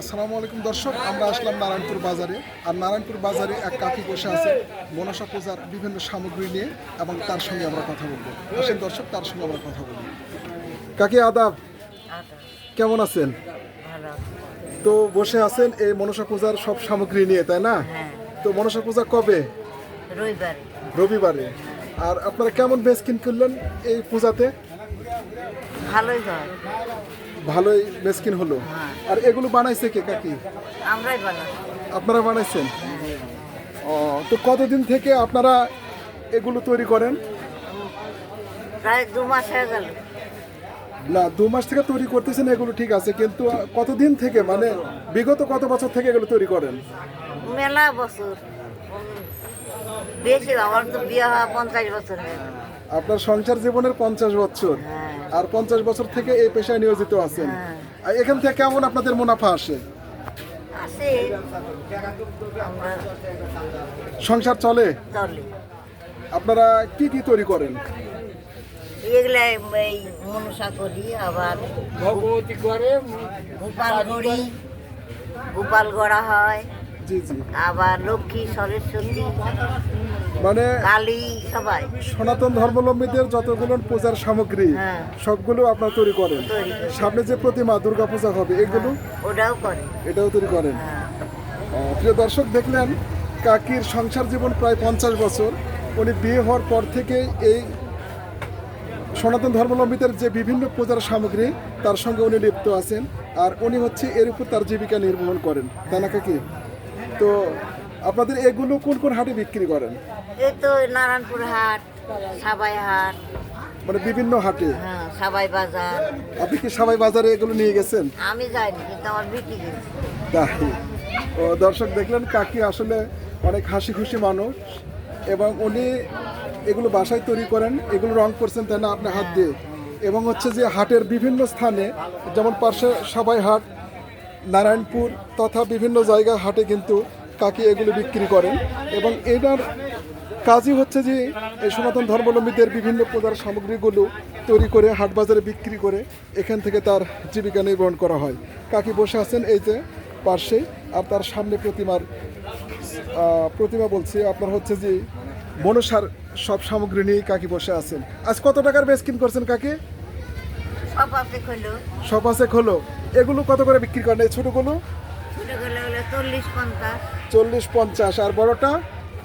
আসসালামু আলাইকুম দর্শক আমরা আসলাম নারায়ণপুর বাজারে। আর নারায়ণপুর বাজারে এক কাকি বসে আছে। মনসা পূজার বিভিন্ন সামগ্রী নিয়ে এবং তার সঙ্গে আমরা কথা বলব। আসেন দর্শক তার সঙ্গে আমরা কথা বলব কাকি আদাব কেমন আছেন? তো বসে আছেন এই মনসা পূজার সব সামগ্রী নিয়ে তাই না? হ্যাঁ। তো মনসা পূজা কবে? রবিবারে। রবিবারে। আর আপনারা কেমন বেশ কিন করলেন এই পূজাতে? ভালোই হয়। ভালোই বেসকিন হলো। হ্যাঁ। আর এগুলো বানাইছে কে কাকি? আমরাই বানাই। আপনারা বানাইছেন? ও তো কতদিন থেকে আপনারা এগুলো তৈরি করেন? প্রায় দু মাস হয়ে গেল। না দু মাস থেকে তৈরি করতেছেন এগুলো ঠিক আছে কিন্তু কতদিন থেকে মানে বিগত কত বছর থেকে এগুলো তৈরি করেন? মেলা বছর। বেশি আমার তো বিয়ে হওয়া পঞ্চাশ বছর আপনার সংসার জীবনের পঞ্চাশ বছর। হ্যাঁ। আর পঞ্চাশ বছর থেকে এই পেশায় নিয়োজিত আছেন। হ্যাঁ। আর এখান থেকে কেমন আপনাদের মুনাফা আসে? সংসার চলে? আপনারা কি কি তৈরি করেন? এগুলা এই মনসা করি আবার ভগবতী করে গোপাল গড়ি গোপাল গড়া হয়। জি জি। আবার লক্ষ্মী সরস্বতী। মানে সবাই। সনাতন ধর্মাবলম্বীদের যতগুলো পূজার সামগ্রী হ্যাঁ। সবগুলো আপনারা তৈরি করেন। সামনে যে প্রতিমা দুর্গা পূজা হবে এগুলো ওটাও করে এটাও তৈরি করেন। হ্যাঁ। প্রিয় দর্শক দেখলেন কাকির সংসার জীবন প্রায় পঞ্চাশ বছর। উনি বিয়ে হওয়ার পর থেকেই এই সনাতন ধর্মাবলম্বীদের যে বিভিন্ন পূজার সামগ্রী তার সঙ্গে উনি লিপ্ত আছেন। আর উনি হচ্ছে এর উপর তার জীবিকা নির্বাহন করেন। তাই না কাকি? তো আপনাদের এগুলো কোন কোন হাটে বিক্রি করেন? এই তো নারায়ণপুর হাট সাবাই হাট। মানে বিভিন্ন হাটে? হ্যাঁ সাবাই বাজার। আপনি কি সবাই বাজারে এগুলো নিয়ে গেছেন? আমি যাইনি কিন্তু আমার বিক্রি গেছে তাই? ও দর্শক দেখলেন কাকি আসলে অনেক হাসি খুশি মানুষ এবং উনি এগুলো বাসায় তৈরি করেন এগুলো রং করছেন তাই না আপনার হাত দিয়ে? এবং হচ্ছে যে হাটের বিভিন্ন স্থানে যেমন পাশে সবাই হাট নারায়ণপুর তথা বিভিন্ন জায়গায় হাটে কিন্তু কাকি এগুলো বিক্রি করেন। এবং এটার কাজই হচ্ছে যে এই সনাতন ধর্মাবলম্বীদের বিভিন্ন পূজার সামগ্রীগুলো তৈরি করে হাট বাজারে বিক্রি করে এখান থেকে তার জীবিকা নির্বাহন করা হয়। কাকি বসে আছেন এই যে পার্শ্বে আর তার সামনে প্রতিমার প্রতিমা বলছে আপনার হচ্ছে যে মনসার সব সামগ্রী নিয়ে কাকি বসে আছেন। আজ কত টাকার বেশ কিন করছেন কাকি? সব আছে খোলো। এগুলো কত করে বিক্রি করেন? এই ছোটোগুলো? চল্লিশ পঞ্চাশ। আর বড়টা?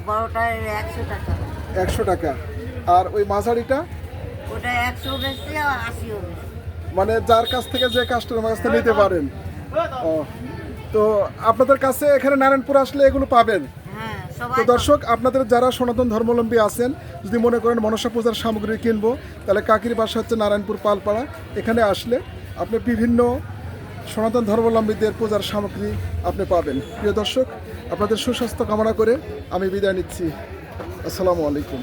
একশো টাকা। একশো টাকা। আর ওই মাঝারিটা? ওটা একশো বেশি আর আশিও বেশি। মানে যার কাছ থেকে যে কাস্টমার কাছ থেকে নিতে পারেন। ও। তো আপনাদের কাছে এখানে নারায়ণপুর আসলে এগুলো পাবেন। হ্যাঁ তো দর্শক আপনাদের যারা সনাতন ধর্মাবলম্বী আছেন যদি মনে করেন মনসা পূজার সামগ্রী কিনবো তাহলে কাকির বাসা হচ্ছে নারায়ণপুর পালপাড়া। এখানে আসলে আপনি বিভিন্ন সনাতন ধর্মাবলম্বীদের পূজার সামগ্রী আপনি পাবেন। প্রিয় দর্শক, আপনাদের সুস্বাস্থ্য কামনা করে আমি বিদায় নিচ্ছি। আসসালামু আলাইকুম।